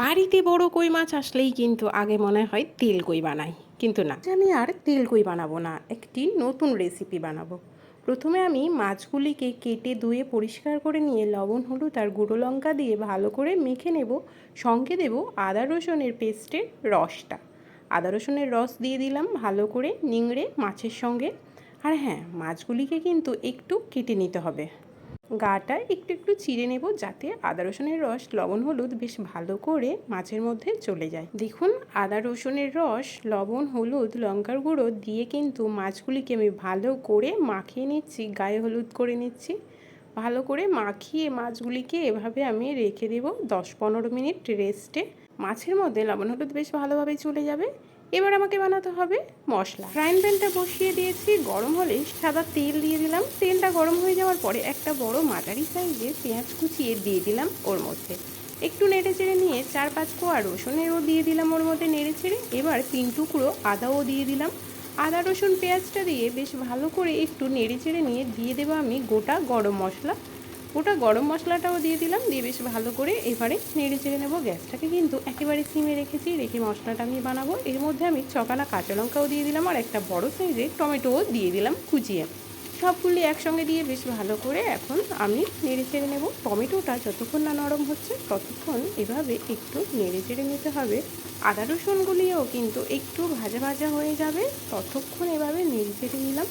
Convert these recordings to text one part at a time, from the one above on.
বাড়িতে বড় কই মাছ আসলেই কিন্তু আগে মনে হয় তেল কই বানাই, কিন্তু না। আমি আর তেল কই বানাবো না, একটি নতুন রেসিপি বানাবো। প্রথমে আমি মাছগুলিকে কেটে ধুয়ে পরিষ্কার করে নিয়ে লবণ, হলুদ আর গুঁড়ো লঙ্কা দিয়ে ভালো করে মেখে নেব। সঙ্গে দেব আদা রসুনের পেস্টের রসটা। আদা রসুনের রস দিয়ে দিলাম ভালো করে নিংড়ে মাছের সঙ্গে। আর হ্যাঁ মাছগুলিকে কিন্তু একটু কেটে নিতে হবে। গাটা একটু একটু চিড়ে নেব যাতে আদা রসুনের রস, লবণ, হলুদ বেশ ভালো করে মাছের মধ্যে চলে যায়। দেখুন, আদা রসুনের রস, লবণ, হলুদ, লঙ্কার গুঁড়ো দিয়ে কিন্তু মাছগুলিকে আমি ভালো করে মাখিয়ে নিচ্ছি, গায়ে হলুদ করে নিচ্ছি। ভালো করে মাখিয়ে মাছগুলিকে এভাবে আমি রেখে দেব দশ পনেরো মিনিট রেস্টে। মাছের মধ্যে লবণ হলুদ বেশ ভালোভাবে চলে যাবে। এবার আমাকে বানাতে হবে মশলা। ফ্রাইং প্যানটা বসিয়ে দিয়েছি, গরম হলে সাদা তেল দিয়ে দিলাম। তেলটা গরম হয়ে যাওয়ার পরে একটা বড় মাঝারি সাইজের পেঁয়াজ কুচিয়ে দিয়ে দিলাম ওর মধ্যে। একটু নেড়ে চেড়ে নিয়ে চার পাঁচ কোয়া রসুনেরও দিয়ে দিলাম ওর মধ্যে নেড়ে চেড়ে। এবার তিন টুকরো আদাও দিয়ে দিলাম। আদা, রসুন, পেঁয়াজটা দিয়ে বেশ ভালো করে একটু নেড়ে চেড়ে নিয়ে দিয়ে দেবো আমি গোটা গরম মশলা। ওটা গরম মশলাটাও দিয়ে দিলাম, দিয়ে বেশ ভালো করে এবারে নেড়ে চেড়ে নেব গ্যাসটাকে। কিন্তু একেবারে সিমে রেখেছি, রেখে মশলাটা আমি বানাবো। এর মধ্যে আমি ছকানা কাঁচা লঙ্কাও দিয়ে দিলাম আর একটা বড় সাইজের টমেটোও দিয়ে দিলাম কুচিয়ে। সবগুলি একসঙ্গে দিয়ে বেশ ভালো করে এখন আমি নেড়ে চেড়ে নেব। টমেটোটা যতক্ষণ না নরম হচ্ছে, ততক্ষণ এভাবে একটু নেড়ে চেড়ে নিতে হবে। আদা রসুনগুলিও কিন্তু একটু ভাজা ভাজা হয়ে যাবে, ততক্ষণ এভাবে নেড়ে চেড়ে নিলাম।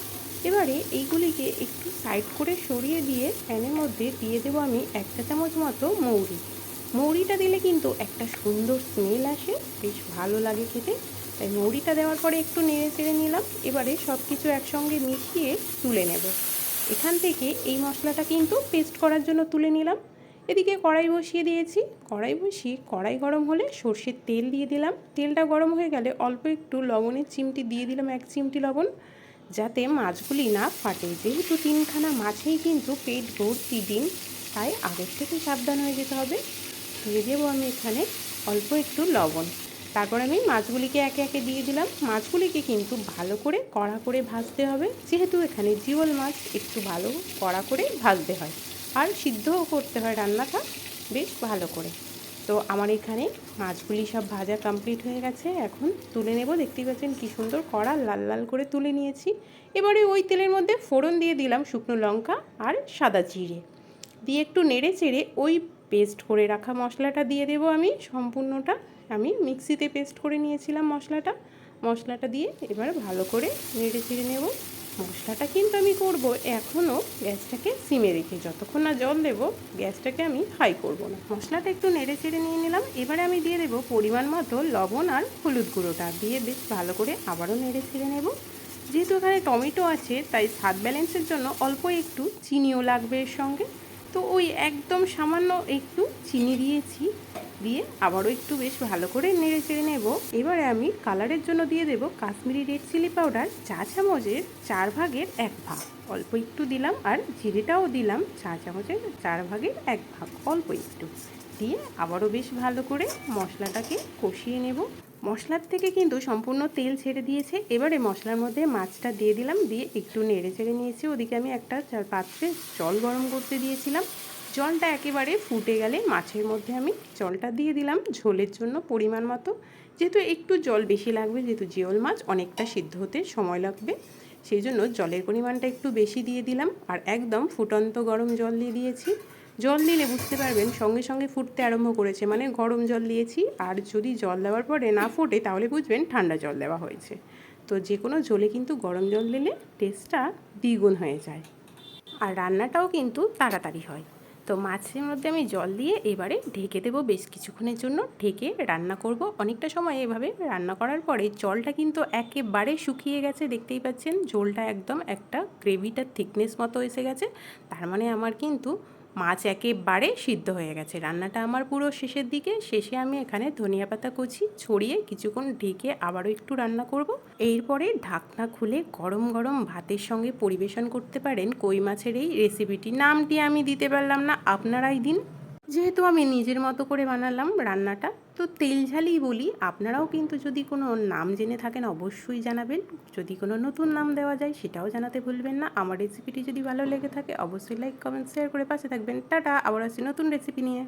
এবারে এইগুলিকে একটু সাইড করে সরিয়ে দিয়ে প্যানের মধ্যে দিয়ে দেবো আমি একটা চামচ মতো মৌরি। মৌরিটা দিলে কিন্তু একটা সুন্দর স্মেল আসে, বেশ ভালো লাগে খেতে। তাই মৌরিটা দেওয়ার পরে একটু নেড়ে চেড়ে নিলাম। এবারে সব কিছু একসঙ্গে মিশিয়ে তুলে নেব। এখান থেকে এই মশলাটা কিন্তু পেস্ট করার জন্য তুলে নিলাম। এদিকে কড়াই বসিয়ে দিয়েছি। কড়াই বসিয়ে কড়াই গরম হলে সর্ষের তেল দিয়ে দিলাম। তেলটা গরম হয়ে গেলে অল্প একটু লবণের চিমটি দিয়ে দিলাম, এক চিমটি লবণ। যাতে মাছগুলি না ফাটে। যেহেতু তিনখানা মাছেই কিন্তু পেট ভর্তি ডিম, তাই আগের থেকে সাবধান হয়ে যেতে হবে। দিয়ে দেবো আমি এখানে অল্প একটু লবণ। তারপর আমি মাছগুলিকে একে একে দিয়ে দিলাম। মাছগুলিকে কিন্তু ভালো করে কড়া করে ভাজতে হবে। যেহেতু এখানে জিওল মাছ, একটু ভালো কড়া করে ভাজতে হয়। আর সিদ্ধও করতে হয় রান্নাটা বেশ ভালো করে। তো আমার এখানে মাছগুলি সব ভাজা কমপ্লিট হয়ে গেছে। এখন তুলে নেব। দেখতেই পাচ্ছেন কী সুন্দর কড়া, লাল লাল করে তুলে নিয়েছি। এবারে ওই তেলের মধ্যে ফোড়ন দিয়ে দিলাম শুকনো লঙ্কা আর সাদা জিরে। দিয়ে একটু নেড়ে চেড়ে ওই পেস্ট করে রাখা মশলাটা দিয়ে দেবো আমি। সম্পূর্ণটা আমি মিক্সিতে পেস্ট করে নিয়েছিলাম মশলাটা। মশলাটা দিয়ে এবার ভালো করে নেড়ে চেড়ে নেব। মশলাটা কিন্তু আমি করব। এখনও গ্যাসটাকে সিমে রেখে যতক্ষণ না জল দেবো, গ্যাসটাকে আমি হাই করব না। মশলাটা একটু নেড়ে চেড়ে নিয়ে নিলাম। এবারে আমি দিয়ে দেবো পরিমাণ মতো লবণ আর হলুদ গুঁড়োটা। দিয়ে বেশ ভালো করে আবারও নেড়ে ছেড়ে নেব। যেহেতু এখানে টমেটো আছে, তাই স্বাদ ব্যালেন্সের জন্য অল্প একটু চিনিও লাগবে এর সঙ্গে। তো ওই একদম সামান্য একটু চিনি দিয়েছি, দিয়ে আবারও একটু বেশ ভালো করে নেড়ে চেড়ে নেব। এবারে আমি কালারের জন্য দিয়ে দেব কাশ্মীরি রেড চিলি পাউডার, চা চামচের চার ভাগের এক ভাগ। অল্প একটু দিলাম আর জিরেটাও দিলাম চা চামচের চার ভাগের এক ভাগ, অল্প একটু। দিয়ে আবারও বেশ ভালো করে মশলাটাকে কষিয়ে নেব। মশলার থেকে কিন্তু সম্পূর্ণ তেল ছেড়ে দিয়েছে। এবারে মশলার মধ্যে মাছটা দিয়ে দিলাম, দিয়ে একটু নেড়ে চেড়ে নিয়েছি। ওদিকে আমি একটা পাত্রে জল গরম করতে দিয়েছিলাম। জলটা একেবারে ফুটে গেলে মাছের মধ্যে আমি জলটা দিয়ে দিলাম ঝোলের জন্য পরিমাণ মতো। যেহেতু একটু জল বেশি লাগবে, যেহেতু জিওল মাছ অনেকটা সিদ্ধ হতে সময় লাগবে, সেই জন্য জলের পরিমাণটা একটু বেশি দিয়ে দিলাম। আর একদম ফুটন্ত গরম জল দিয়ে দিয়েছি। জল দিলে বুঝতে পারবেন সঙ্গে সঙ্গে ফুটতে আরম্ভ করেছে। মানে গরম জল দিয়েছি, আর যদি জল দেওয়ার পরে না ফোটে, তাহলে বুঝবেন ঠান্ডা জল দেওয়া হয়েছে। তো যে কোনো জলে কিন্তু গরম জল দিলে টেস্টটা দ্বিগুণ হয়ে যায়। আর রান্নাটাও কিন্তু তাড়াতাড়ি হয়। তো মাছের মধ্যে আমি জল দিয়ে এবারে ঢেকে দেবো বেশ কিছুক্ষণের জন্য। ঢেকে রান্না করব। অনেকটা সময় এভাবে রান্না করার পরে জলটা কিন্তু একেবারে শুকিয়ে গেছে, দেখতেই পাচ্ছেন। ঝোলটা একদম একটা গ্রেভিটার থিকনেস মতো এসে গেছে। তার মানে আমার কিন্তু মাছ একেবারে সিদ্ধ হয়ে গেছে। রান্নাটা আমার পুরো শেষের দিকে। শেষে আমি এখানে ধনিয়া পাতা কুচি ছড়িয়ে কিছুক্ষণ ঢেকে আবারও একটু রান্না করব। এরপরে ঢাকনা খুলে গরম গরম ভাতের সঙ্গে পরিবেশন করতে পারেন কই মাছের এই রেসিপিটি। নামটি আমি দিতে পারলাম না, আপনারাই দিন। যেহেতু আমি নিজের মতো করে বানালাম রান্নাটা তো তেল ঝালই বলি, আপনারাও কিন্তু যদি কোনো নাম জেনে থাকেন অবশ্যই জানাবেন। যদি কোনো নতুন নাম দেওয়া যায় সেটাও জানাতে ভুলবেন না। আমার রেসিপিটি যদি ভালো লেগে থাকে, অবশ্যই লাইক কমেন্ট শেয়ার করে পাশে থাকবেন। টাটা, আবার আসছি নতুন রেসিপি নিয়ে।